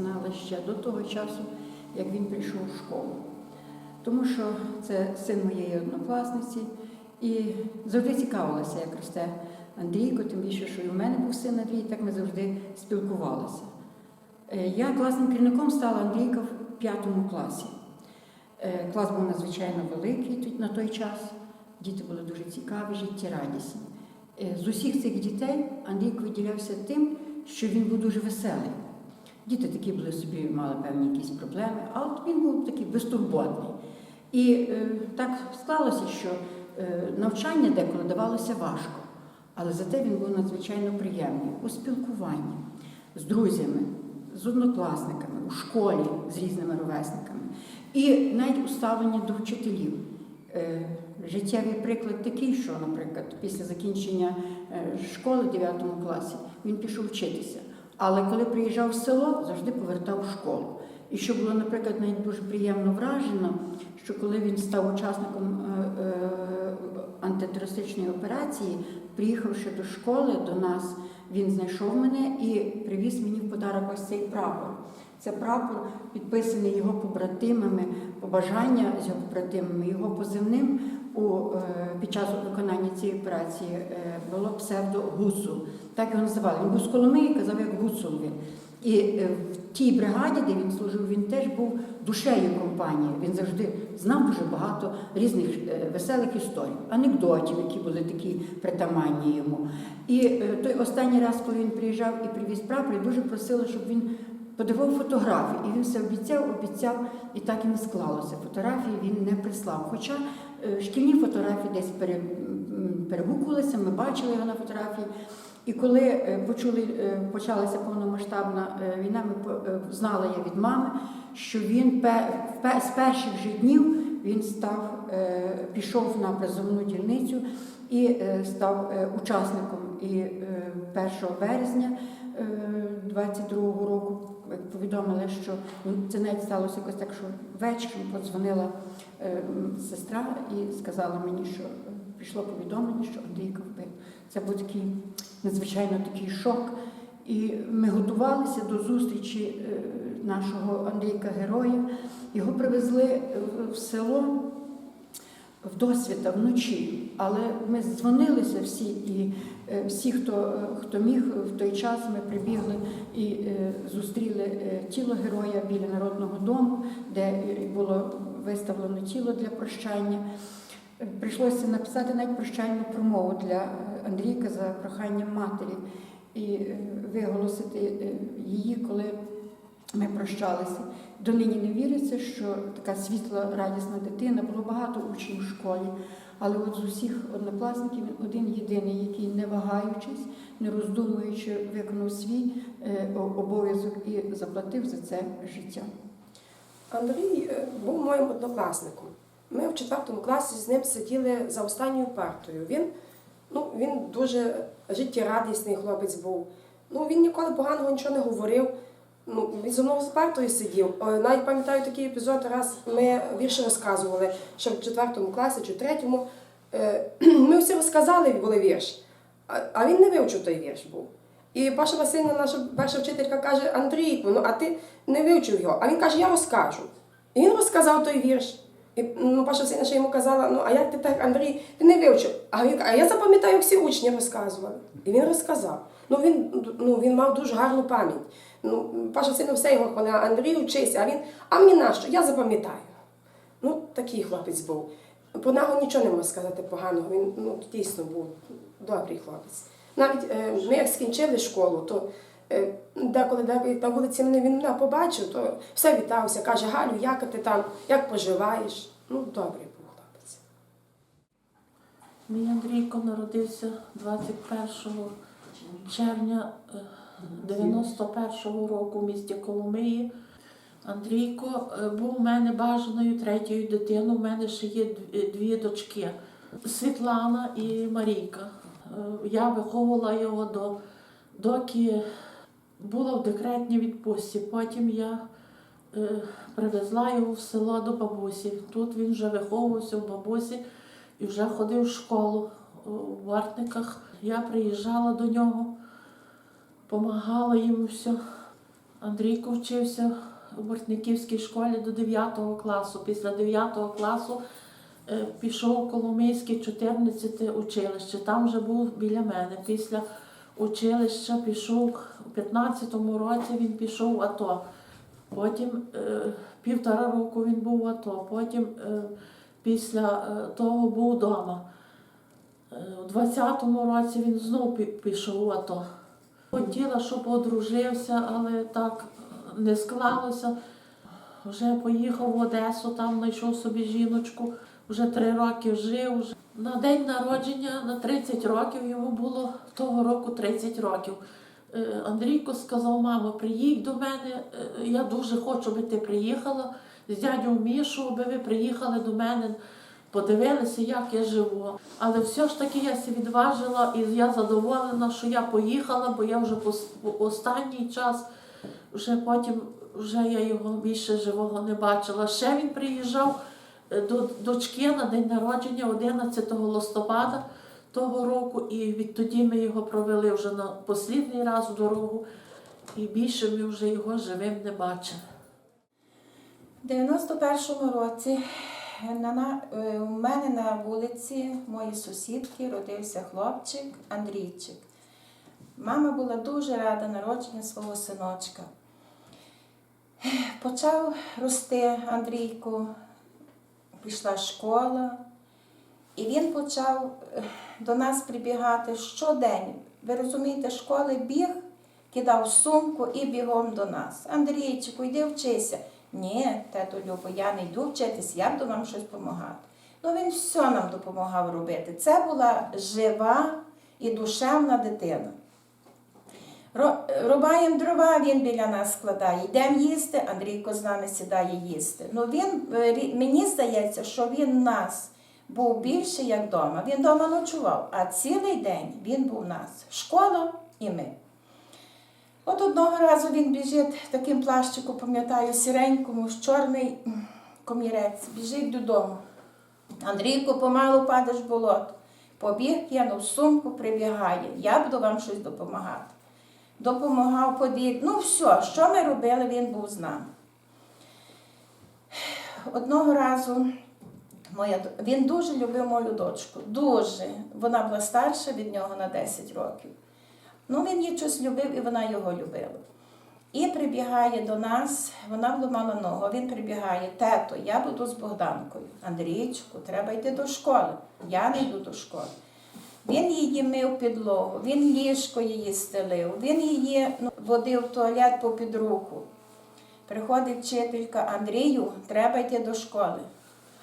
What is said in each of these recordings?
від часу, як він прийшов в школу. Тому що це син моєї однокласниці, і завжди цікавилася, як росте Андрійко, тим більше, що і в мене був син Андрій, так ми завжди спілкувалися. Е, Я класним керівником стала Андрійка в п'ятому класі. Е, Клас був надзвичайно великий на той час. Діти були дуже цікаві, життєрадісні. Е, З усіх цих дітей Андрійко виділявся тим, що він був дуже веселий. Діти такі були собі, мали певні якісь проблеми, а от він був такий безтурботний. І е, так склалося, що е, навчання деколи давалося важко, але зате він був надзвичайно приємний у спілкуванні з друзями, з однокласниками, у школі з різними ровесниками. І навіть у ставленні до вчителів. Е, Життєвий приклад такий, що, наприклад, після закінчення е, школи в 9 класі він пішов вчитися. Але коли приїжджав в село, завжди повертав в школу. І що було, наприклад, навіть дуже приємно вражено, що коли він став учасником е, е, антитерористичної операції, приїхавши до школи до нас, він знайшов мене і привіз мені в подарок ось цей прапор. Це прапор підписаний його побратимами, побажання з його побратимами, його позивним у, е, під час виконання цієї операції е, було псевдо Гуцул. Так його називали. Він був з Коломиї, казав як Гуцул він. І е, в тій бригаді, де він служив, він теж був душею компанії. Він завжди знав дуже багато різних веселих історій, анекдотів, які були такі притаманні йому. І той останній раз, коли він приїжджав і привіз прапор, дуже просила, щоб він подавав фотографії. І він все обіцяв, обіцяв, і так і не склалося. Фотографії він не прислав. Хоча шкільні фотографії десь пере, перегукувалися, ми бачили його на фотографії. І коли е, почули, е, почалася повномасштабна е, війна, ми е, я від мами, що він з перших же днів він став, е, пішов на призовну дільницю і е, став е, учасником. І е, 1 березня 22-го року повідомили, що ну, це навіть сталося якось так, що ввечері подзвонила е, сестра і сказала мені, що е, прийшло повідомлення, що Андрійка вбив. Це був такий надзвичайно такий шок. І ми готувалися до зустрічі е, нашого Андрійка Героя. Його привезли в село в досвіта вночі, але ми дзвонилися всі, і е, всі, хто, е, хто міг в той час, ми прибігли і е, зустріли тіло героя біля народного дому, де було виставлено тіло для прощання. Прийшлося написати навіть прощальну промову для Андрійка за проханням матері і виголосити її, коли ми прощалися. Донині не віриться, що така світла, радісна дитина, було багато учнів в школі, але от з усіх однокласників один єдиний, який не вагаючись, не роздумуючи, виконав свій е, обов'язок і заплатив за це життя. Андрій е, був моїм однокласником. Ми в четвертому класі з ним сиділи за останньою партою. Він, ну, він дуже життєрадісний хлопець був. Ну, він ніколи поганого нічого не говорив. Ну, він зі мною за партою сидів. Е, Навіть пам'ятаю такий епізод, раз ми вірші розказували, що в четвертому класі чи третьому. Е, Ми всі розказали, були вірш, а- він не вивчив той вірш був. І Паша Васильівна, наша перша вчителька, каже: Андрійку, ну а ти не вивчив його. А він каже, я розкажу. І він розказав той вірш. І ну, Паша Васильівна ще йому казала, ну а як ти так, Андрій, ти не вивчив. А він а я запам'ятаю, як всі учні розказували. І він розказав. Ну він, ну, він мав дуже гарну пам'ять. Ну, Паша Васильівна все його хвалила, Андрій вчися, а він, а мені нащо? Я запам'ятаю. Ну, такий хлопець був. Про нього нічого не можу сказати поганого. Він ну, дійсно був добрий хлопець. Навіть е, ми як скінчили школу, то е, деколи деколи на вулиці мене він мене побачив, то все вітався, каже, Галю, як ти там, як поживаєш? Ну, добрий був хлопець. Мій Андрійко народився 21 червня е, 91-го року в місті Коломиї. Андрійко е, був у мене бажаною третьою дитиною. У мене ще є дві- дві дочки Світлана і Марійка. Е, Я виховувала його до доки була в декретній відпустці. Потім я е, привезла його в село до бабусі. Тут він вже виховувався в бабусі і вже ходив в школу в Вартниках. Я приїжджала до нього, допомагала їм все. Андрійко вчився у Бортниківській школі до 9 класу. Після 9 класу е, пішов у Коломийське 14 училище. Там вже був біля мене. Після училища пішов у 15-му році він пішов в АТО. Потім е, півтора року він був в АТО. Потім е, після того був вдома. У 20-му році він знову пішов в АТО. Хотіла, щоб одружився, але так е, не склалося. Вже поїхав в Одесу, там знайшов собі жіночку, вже три роки жив. На день народження на 30 років йому було того року 30 років. Е, Андрійко сказав, мамо, приїдь до мене, е, я дуже хочу, щоб ти приїхала з дядю Мішу, аби ви приїхали до мене, подивилися, як я живу. Але все ж таки я се відважила і я задоволена, що я поїхала, бо я вже по- останній час, вже потім вже я його більше живого не бачила. Ще він приїжджав е, до дочки на день народження 11 листопада того року, і відтоді ми його провели вже на послідний раз в дорогу, і більше ми вже його живим не бачили. У 91-му році на, на, е, у мене на вулиці моєї сусідки родився хлопчик Андрійчик. Мама була дуже рада народженню свого синочка. Почав рости Андрійко, пішла школа, і він почав е, до нас прибігати щодень. Ви розумієте, школи біг, кидав сумку і бігом до нас. Андрійчику, йди вчися. Ні, тето Любо, я не йду вчитись, я буду вам щось допомагати. Ну він все нам допомагав робити. Це була жива і душевна дитина. Рубаємо дрова, він біля нас складає. Йдемо їсти, Андрійко з нами сідає їсти. Ну він, е, мені здається, що він нас був більше, як вдома. Він вдома ночував, а цілий день він був у нас. Школа і ми. От одного разу він біжить таким плащиком, пам'ятаю, сіренькому, з чорний комірець, біжить додому. Андрійко помалу падеш в болото. Побіг, кинув сумку, прибігає. Я буду вам щось допомагати. Допомагав, побіг. Ну, все, що ми робили, він був з нами. Одного разу моя, він дуже любив мою дочку. Дуже. Вона була старша від нього на 10 років. Ну, він її щось любив і вона його любила. І прибігає до нас, вона вламала ногу, він прибігає, тето, я буду з Богданкою. Андрійчику, треба йти до школи. Я не йду до школи. Він її мив підлогу, він ліжко її стелив, він її ну, водив в туалет попід руку. Приходить вчителька Андрію, треба йти до школи.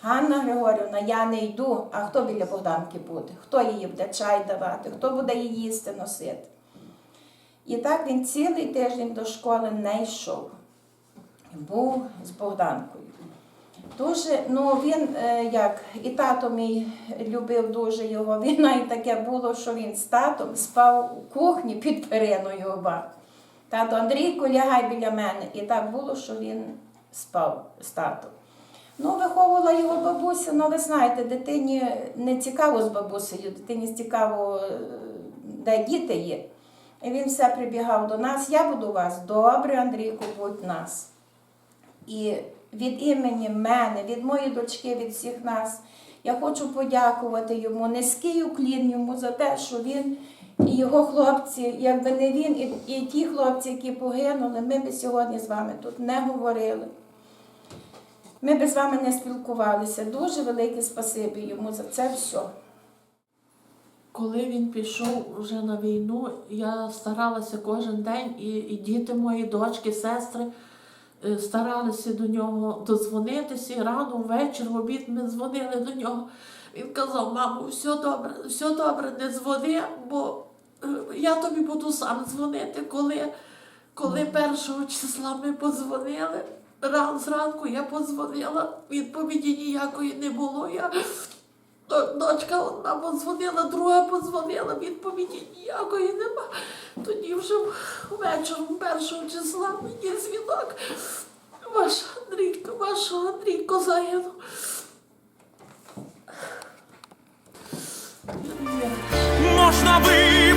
Ганна Григорівна, я не йду, а хто біля Богданки буде? Хто їй буде чай давати, хто буде її їсти носити? І так він цілий тиждень до школи не йшов. Був з Богданкою. Дуже, ну він е, як і тато мій любив дуже його. Він навіть таке було, що він з татом спав у кухні під периною оба. Тато Андрійко, лягай біля мене. І так було, що він спав з татом. Ну, виховувала його бабуся, ну ви знаєте, дитині не цікаво з бабусею, дитині цікаво, е, де діти є. І він все прибігав до нас. Я буду у вас добре, Андрійку, будь нас. І від імені мене, від моєї дочки, від всіх нас, я хочу подякувати йому, низький уклін йому за те, що він і його хлопці, якби не він, і, і ті хлопці, які погинули, ми б сьогодні з вами тут не говорили. Ми б з вами не спілкувалися. Дуже велике спасибі йому за це все. Коли він пішов вже на війну, я старалася кожен день, і, і діти мої, дочки, сестри е, старалися до нього дозвонитися. І рано, ввечері, в обід ми дзвонили до нього. Він казав, мамо, все добре, все добре, не дзвони, бо е, я тобі буду сам дзвонити, коли, коли першого числа ми подзвонили. Ран зранку я подзвонила, відповіді ніякої не було. Я Дочка одна подзвонила, друга подзвонила, відповіді ніякої нема. Тоді вже вечором першого числа мені дзвінок. Ваш Андрійко, ваш Андрійко загинув. Можна вибрати